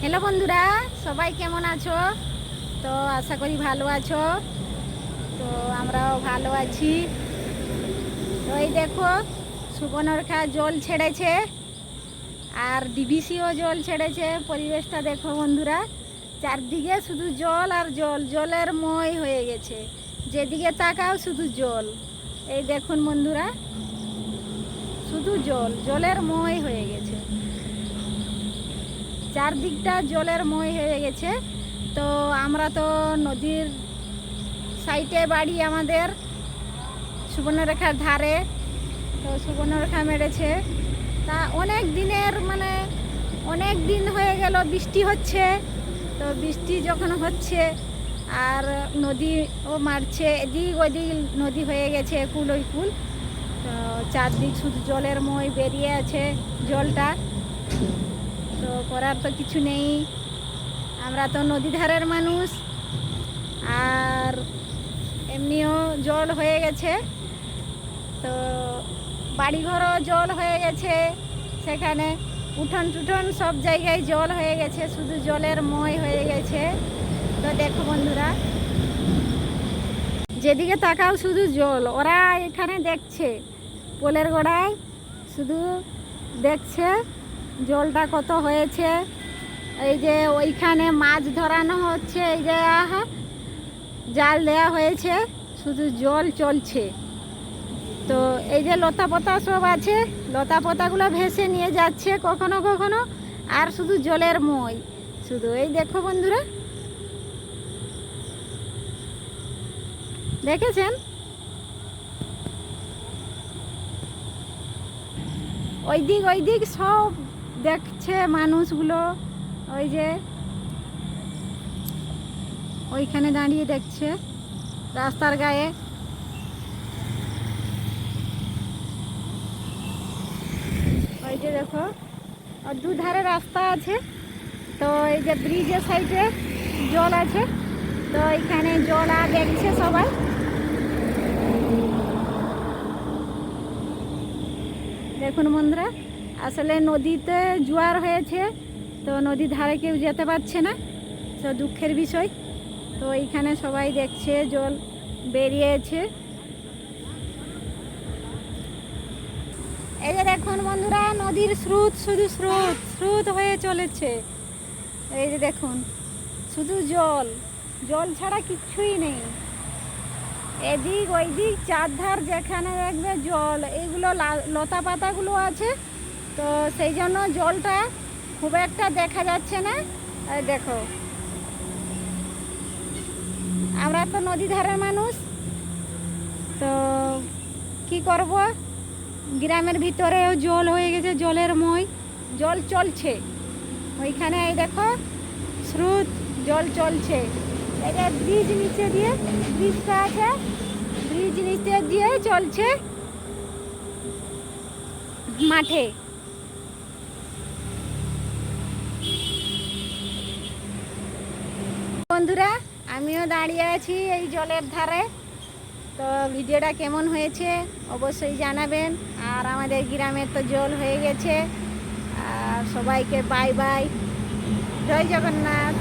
Hello বন্ধুরা, সবাই কেমন আছো? তো আশা করি ভালো আছো। তো আমরাও ভালো আছি। তো এই দেখো, সুবর্ণরেখা জল ছেড়েছে, আর ডিবিসিও জল ছেড়েছে। পরিবেশটা দেখো বন্ধুরা, চারদিকে শুধু জল আর জল, জলের মই হয়ে গেছে। যেদিকে তাকাও শুধু জল। এই দেখুন বন্ধুরা, শুধু জল, জলের মই হয়ে গেছে। চারদিকটা জলের মই হয়ে গেছে। তো আমরা তো নদীর সাইডে বাড়ি আমাদের, সুবর্ণরেখার ধারে, তো সুবর্ণরেখা মেরেছে। তা অনেক দিনের মানে অনেক দিন হয়ে গেল, বৃষ্টি হচ্ছে। তো বৃষ্টি যখন হচ্ছে আর নদীও মারছে, এদিক ওদিক নদী হয়ে গেছে কুল ওই কুল। তো চারদিক শুধু জলের মই বেরিয়ে আছে জলটা। তো করার তো কিছু নেই। আমরা তো নদী ধারের মানুষ। আর এমনিও জল হয়ে গেছে। তো বাড়িঘরও জল হয়ে গেছে। সেখানে উঠোন টুঠন সব জায়গায় জল হয়ে গেছে। শুধু জলের মই হয়ে গেছে। তো দেখো বন্ধুরা, যেদিকে তাকাও শুধু জল। ওরা এখানে দেখছে। পোলের গোড়ায় শুধু দেখছে। জলটা কত হয়েছে? এই যে ওইখানে মাছ ধরানো হচ্ছে, এই যে জাল দেওয়া হয়েছে, শুধু জল চলছে। তো এই যে লতা পাতা সব আছে লতা পাতাগুলো ভেসে নিয়ে যাচ্ছে কখনো কখনো, আর শুধু জলের মই। শুধু এই দেখো বন্ধুরা। দেখেছেন? ওই দিক ওই দিক সব দেখছে মানুষগুলো, ওই যে ওইখানে দাঁড়িয়ে দেখছে রাস্তার গায়ে। ওই যে দেখো, আর দুধারে রাস্তা আছে, তো এই যে ব্রিজের সাইডে জল আছে, তো এখানে জল আর দেখছে সবাই। দেখুন বন্ধুরা আসলে নদীতে জোয়ার হয়েছে, তো নদীর ধারে কেউ যেতে পারছে না, তো দুঃখের বিষয়। তো এইখানে সবাই দেখছে, জল বেরিয়েছে। এই যে দেখুন বন্ধুরা, নদীর স্রোত শুধু স্রোত স্রোত হয়ে চলেছে। এই যে দেখুন, শুধু জল জল ছাড়া কিচ্ছুই নেই। এদিক ওই দিক চারধার যেখানে দেখবে জল, এইগুলো লতা পাতাগুলো আছে। তো সেই জন্য জলটা খুব একটা দেখা যাচ্ছে না। দেখো। আমরা তো নদী ধারের মানুষ। তো কি করব? গ্রামের ভিতরেও জল হয়ে গেছে, জলের মই। জল চলছে। ওইখানে এই দেখো, স্রোত, জল চলছে। এটা ব্রিজ নিচে দিয়ে, ব্রিজটা আছে। ব্রিজ নিচে দিয়ে চলছে মাঠে। বন্ধুরা, আমিও দাঁড়িয়ে আছি এই জলের ধারে। তো ভিডিওটা কেমন হয়েছে অবশ্যই জানাবেন। আর আমাদের গ্রামের তো জল হয়ে গেছে। আর সবাইকে বাই বাই। জয় জগন্নাথ।